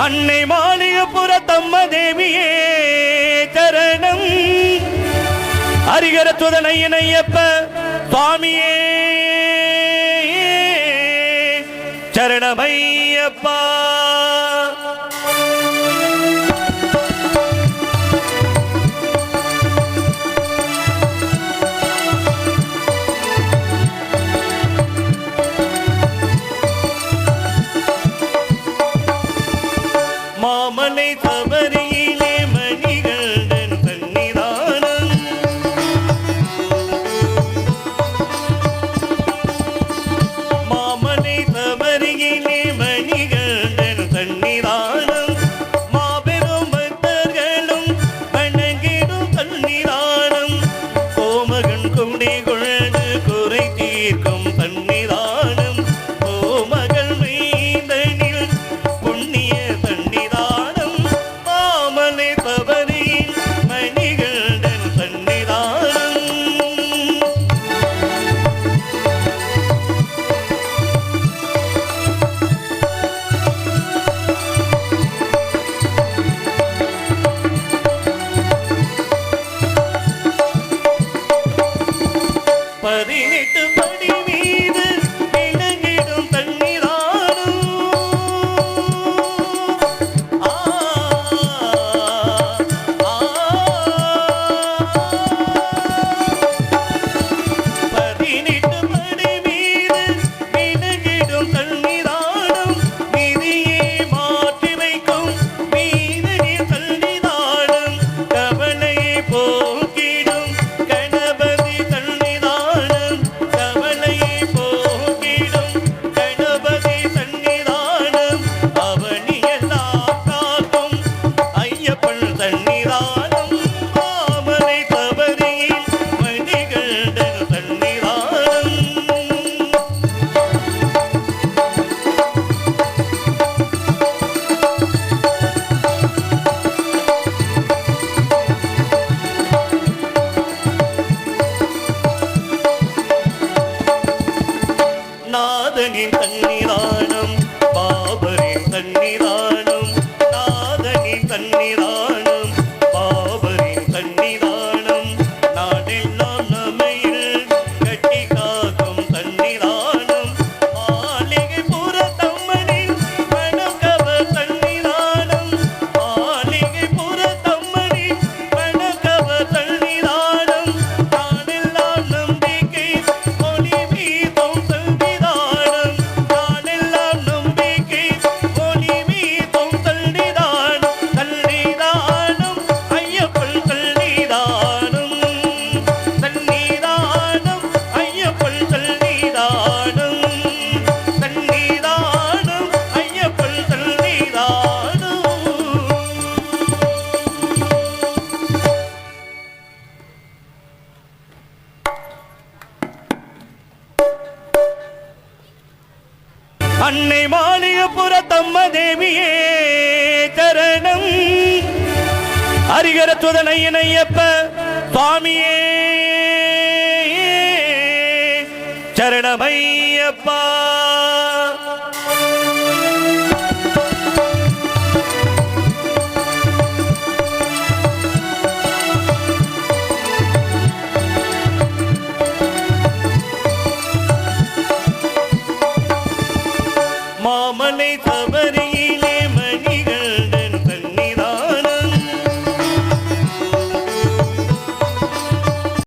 அன்னை மாளிகப்புற தம்ம தேவியே சரணம் அரிகரத்துதனையப்ப சுவாமியே. சரணமையப்பா. மாமனை சன்னிதானம் அன்னை மாளிகப்புற தம்ம தேவியே சரணம் ஹரிகர சுவாமியே. சரணமையப்பா.